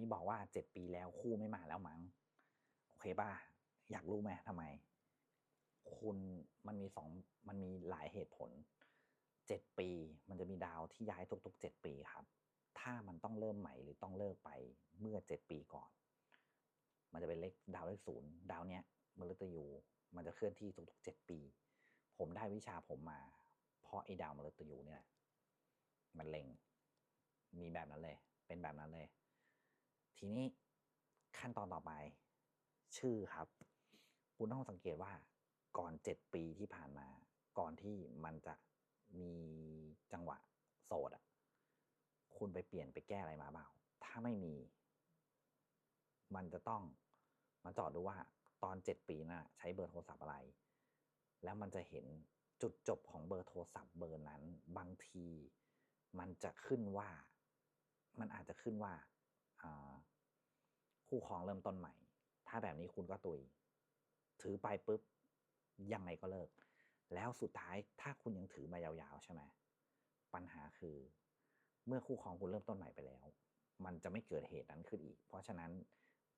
ที่บอกว่าเจ็ดปีแล้วคู่ไม่มาแล้วมั้งโอเคป่ะอยากรู้ไหมทำไม คุณมันมีสองมันมีหลายเหตุผลเจ็ดปี มันจะมีดาวที่ย้ายทุกๆเจ็ดปีครับ ถ้ามันต้องเริ่มใหม่หรือต้องเลิกไปเมื่อเจ็ดปีก่อน มันจะเป็นเลขดาวเลขศูนย์ดาวเนี้ยมฤตยูมันจะเคลื่อนที่ทุกๆเจ็ดปี ผมได้วิชาผมมา เพราะไอ้ดาวมฤตยูเนี่ยมันเล็งมีแบบนั้นเลย เป็นแบบนั้นเลย ทีนี้ขั้นตอนต่อไป ชื่อครับ คุณต้องสังเกตว่าก่อนเจ็ดปีที่ผ่านมา ก่อนที่มันจะมีจังหวะโสดอะคุณไปเปลี่ยนไปแก้อะไรมาเปล่า ถ้าไม่มี มันจะต้องมาจอดดูว่าตอนเจ็ดปีน่ะใช้เบอร์โทรศัพท์อะไร แล้วมันจะเห็นจุดจบของเบอร์โทรศัพท์เบอร์นั้น บางที มันจะขึ้นว่า มันอาจจะขึ้นว่าอ่า คู่ครองเริ่มต้นใหม่ ถ้าแบบนี้คุณก็ตุย ถือไปปุ๊บยังไงก็เลิก แล้วสุดท้ายถ้าคุณยังถือมายาวๆใช่ไหมปัญหาคือ เมื่อคู่ครองคุณเริ่มต้นใหม่ไปแล้ว มันจะไม่เกิดเหตุนั้นขึ้นอีก เพราะฉะนั้น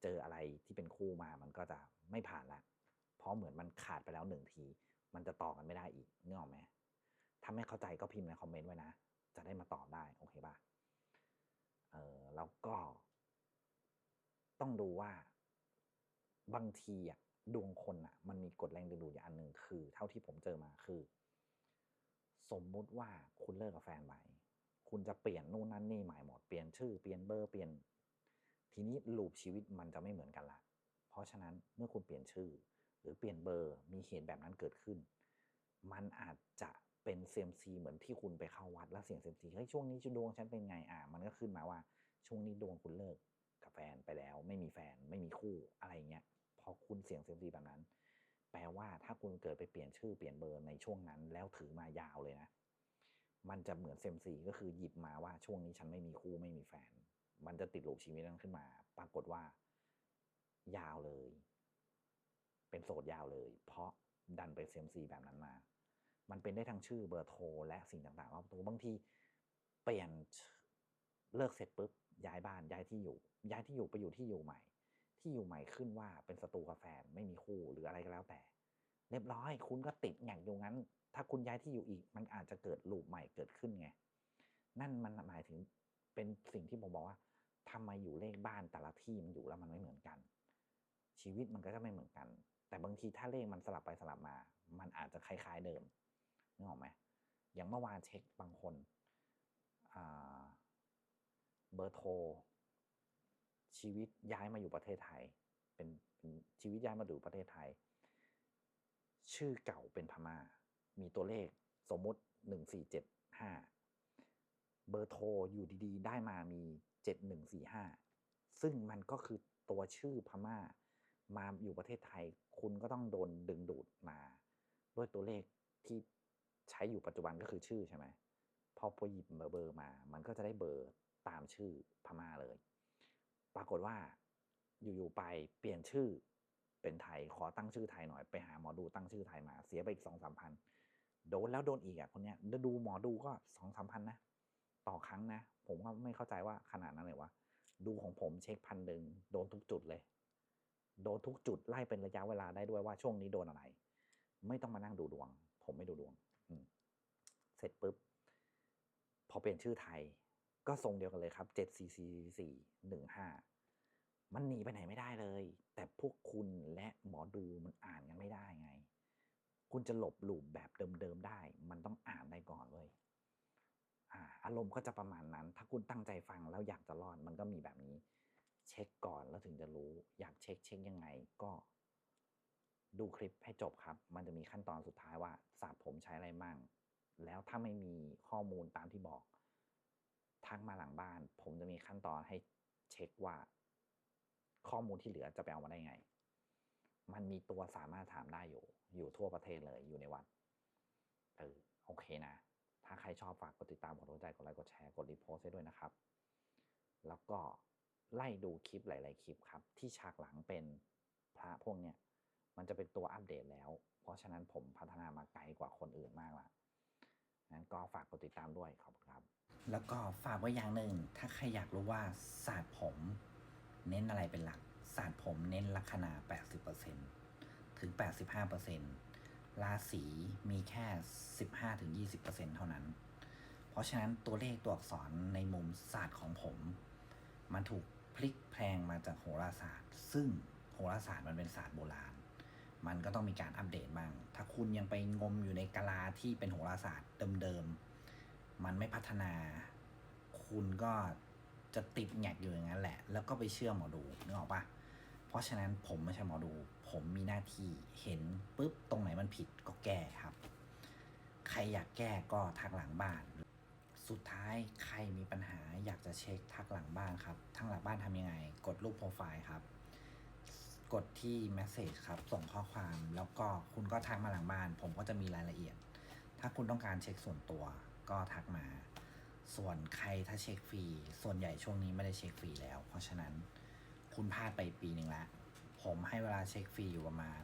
เจออะไรที่เป็นคู่มามันก็จะไม่ผ่านละเพราะเหมือนมันขาดไปแล้วหนึ่งที มันจะต่อกันไม่ได้อีกนึกออกไหมถ้าไม่เข้าใจก็พิมพ์ในคอมเมนต์ไว้นะ จะได้มาตอบได้ โอเคป่ะ เออแล้วก็ ต้องดูว่า บางทีอะดวงคนอะ มันมีกฎแรงดึงดูดอย่างอันหนึ่งคือ เท่าที่ผมเจอมาคือ สมมุติว่าคุณเลิกกับแฟนไปคุณจะเปลี่ยนนู่นนั่นนี่ใหม่หมดเปลี่ยนชื่อเปลี่ยนเบอร์เปลี่ยน ทีนี้ลูปชีวิตมันจะไม่เหมือนกันละเพราะฉะนั้นเมื่อคุณเปลี่ยนชื่อ หรือเปลี่ยนเบอร์มีเหตุแบบนั้นเกิดขึ้น มันอาจจะเป็นเซมซีเหมือนที่คุณไปเข้าวัดแล้วเสียงเซมซีเฮ้ยช่วงนี้ดวงฉันเป็นไงอะมันก็ขึ้นมาว่าช่วงนี้ดวงคุณเลิก แฟนไปแล้ว ไม่มีแฟนไม่มีคู่อะไรเงี้ยพอคุณเสียงเซมซีแบบนั้น แปลว่าถ้าคุณเกิดไปเปลี่ยนชื่อเปลี่ยนเบอร์ในช่วงนั้น แล้วถือมายาวเลยนะ มันจะเหมือนเซมซีก็คือหยิบมาว่าช่วงนี้ฉันไม่มีคู่ไม่มีแฟน มันจะติดลูปชีวิตนั้นขึ้นมา ปรากฏว่า ยาวเลย เป็นโสดยาวเลย เพราะดันไปเซมซีแบบนั้นมา มันเป็นได้ทั้งชื่อเบอร์โทรและสิ่งต่างๆรอบตัวบางทีเปลี่ยนเลิกเสร็จปุ๊บ ย้ายบ้านย้ายที่อยู่ ย้ายที่อยู่ไปอยู่ที่อยู่ใหม่ ที่อยู่ใหม่ขึ้นว่าเป็นศัตรูกับแฟนไม่มีคู่หรืออะไรก็แล้วแต่ เรียบร้อยคุณก็ติดแง่างอยู่งั้น ถ้าคุณย้ายที่อยู่อีก มันอาจจะเกิดลูปใหม่เกิดขึ้นไงนั่นมันหมายถึงเป็นสิ่งที่ผมบอกว่าทำไมอยู่เลขบ้านแต่ละที่มันอยู่แล้วมันไม่เหมือนกัน ชีวิตมันก็จะไม่เหมือนกัน แต่บางทีถ้าเลขมันสลับไปสลับมา มันอาจจะคล้ายๆเดิมนึกออกไหมอย่างเมื่อวานเช็คบางคน บอร์โทร ชีวิตย้ายมาอยู่ประเทศไทย เป็นเป็นชีวิตย้ายมาอยู่ประเทศไทย ชื่อเก่าเป็นพม่า มีตัวเลขสมมติหนึ่งสี่เจ็ดห้าเบอร์โทรอยู่ดีๆ ได้มามีเจ็ดหนึ่งสี่ห้าซึ่งมันก็คือตัวชื่อพม่า มาอยู่ประเทศไทย คุณก็ต้องโดนดึงดูดมา ด้วยตัวเลขที่ใช้อยู่ปัจจุบันก็คือชื่อใช่ไหมพอพอหยิบเบอร์มา มันก็จะได้เบอร์ ตามชื่อพม่าเลย ปรากฏว่าอยู่ๆไปเปลี่ยนชื่อเป็นไทยขอตั้งชื่อไทยหน่อยไปหาหมอดูตั้งชื่อไทยมาเสียไปอีกสองสามพันโดนแล้วโดนอีกอะคนเนี้ยดูหมอดูก็สองสามพันนะต่อครั้งนะ ผมก็ไม่เข้าใจว่าขนาดนั้นเลยวะดูของผมเช็คพันหนึ่งโดนทุกจุดเลย โดนทุกจุดไล่เป็นระยะเวลาได้ด้วยว่าช่วงนี้โดนอะไร ไม่ต้องมานั่งดูดวง ผมไม่ดูดวงเสร็จปุ๊บพอเปลี่ยนชื่อไทย ก็ทรงเดียวกันเลยครับเจ็ดซีซีสี่หนึ่งห้ามันหนีไปไหนไม่ได้เลย แต่พวกคุณและหมอดูมันอ่านกันไม่ได้ไง คุณจะหลบหลูปแบบเดิมๆได้ มันต้องอ่านได้ก่อนเว้ยอาอารมณ์ก็จะประมาณนั้น ถ้าคุณตั้งใจฟังแล้วอยากจะรอดมันก็มีแบบนี้ เช็คก่อนแล้วถึงจะรู้ อยากเช็คเช็คยังไงก็ ดูคลิปให้จบครับ มันจะมีขั้นตอนสุดท้ายว่าสระผมใช้อะไรมั่ง แล้วถ้าไม่มีข้อมูลตามที่บอก ทักมาหลังบ้าน ผมจะมีขั้นตอนให้เช็คว่า ข้อมูลที่เหลือจะไปเอามาได้ไง มันมีตัวสามารถถามได้อยู่ อยู่ทั่วประเทศเลยอยู่ในวัดเออโอเคนะ ถ้าใครชอบฝากกดติดตามกดหัวใจกดไลค์กดแชร์กดรีโพสให้ด้วยนะครับ แล้วก็ไล่ดูคลิปหลาย ๆ คลิปครับ ที่ฉากหลังเป็นพระพวกเนี้ยมันจะเป็นตัวอัปเดตแล้ว เพราะฉะนั้นผมพัฒนามาไกลกว่าคนอื่นมากละ งั้นก็ฝากกดติดตามด้วยขอบคุณครับ แล้วก็ฝากไว้อย่างหนึ่งถ้าใครอยากรู้ว่าศาสตร์ผม เน้นอะไรเป็นหลักศาสตร์ผมเน้นลัคนา 80%ถึง 85%ราศีมีแค่ 15-20%เท่านั้น เพราะฉะนั้นตัวเลขตัวอักษรในมุมศาสตร์ของผม มันถูกพลิกแพลงมาจากโหราศาสตร์ ซึ่งโหราศาสตร์มันเป็นศาสตร์โบราณ มันก็ต้องมีการอัปเดตบ้าง ถ้าคุณยังไปงมอยู่ในกาลาที่เป็นโหราศาสตร์เดิมๆ มันไม่พัฒนา คุณก็จะติดแงกอยู่อย่างนั้นแหละ แล้วก็ไปเชื่อหมอดูนึกออกปะเพราะฉะนั้นผมไม่ใช่หมอดู ผมมีหน้าที่เห็นปุ๊บตรงไหนมันผิดก็แก้ครับ ใครอยากแก้ก็ทักหลังบ้าน สุดท้ายใครมีปัญหาอยากจะเช็คทักหลังบ้านครับทักหลังบ้านทำยังไง กดรูปโปรไฟล์ครับ กดที่ Message ครับ ส่งข้อความ แล้วก็คุณก็ทักมาหลังบ้าน ผมก็จะมีรายละเอียด ถ้าคุณต้องการเช็คส่วนตัวก็ทักมา ส่วนใครถ้าเช็คฟรี ส่วนใหญ่ช่วงนี้ไม่ได้เช็คฟรีแล้ว เพราะฉะนั้นคุณพลาดไปปีหนึ่งละ ผมให้เวลาเช็คฟรีอยู่ประมาณ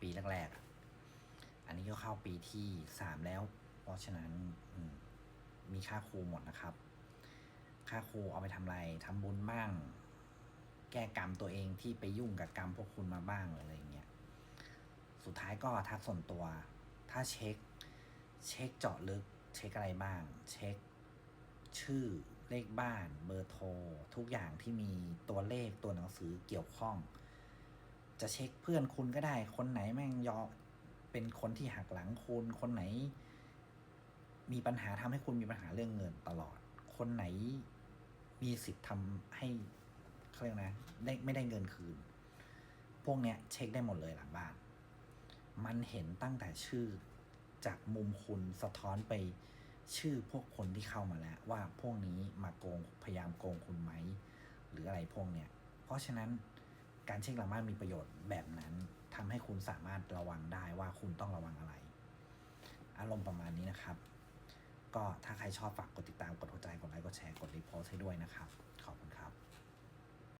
ปีแรกๆ อันนี้ก็เข้าปีที่สามแล้ว เพราะฉะนั้นมีค่าครูหมดนะครับ ค่าครูเอาไปทำอะไรทำบุญบ้าง แก้กรรมตัวเองที่ไปยุ่งกับกรรมพวกคุณมาบ้างอะไรเงี้ย สุดท้ายก็ทักส่วนตัว ถ้าเช็ค เช็คเจาะลึก เช็คอะไรบ้าง เช็ค ชื่อเลขบ้าน เบอร์โทร ทุกอย่างที่มีตัวเลขตัวหนังสือเกี่ยวข้อง จะเช็คเพื่อนคุณก็ได้ คนไหนแม่งยอเป็นคนที่หักหลังคุณ คนไหน มีปัญหาทำให้คุณมีปัญหาเรื่องเงินตลอด คนไหนมีสิทธิ์ทำให้ เขาเรียกนะได้ไม่ได้เงินคืน พวกเนี้ยเช็คได้หมดเลยหลังบ้าน มันเห็นตั้งแต่ชื่อจากมุมคุณสะท้อนไปชื่อพวกคนที่เข้ามาแล้ว ว่าพวกนี้มาโกงพยายามโกงคุณไหม หรืออะไรพวกเนี้ย เพราะฉะนั้นการเช็คหลังบ้านมีประโยชน์แบบนั้นทำให้คุณสามารถระวังได้ว่าคุณต้องระวังอะไร อารมณ์ประมาณนี้นะครับ ก็ถ้าใครชอบฝากกดติดตามกดหัวใจกดไลค์กดแชร์กดรีโพสให้ด้วยนะครับ ขอบคุณครับ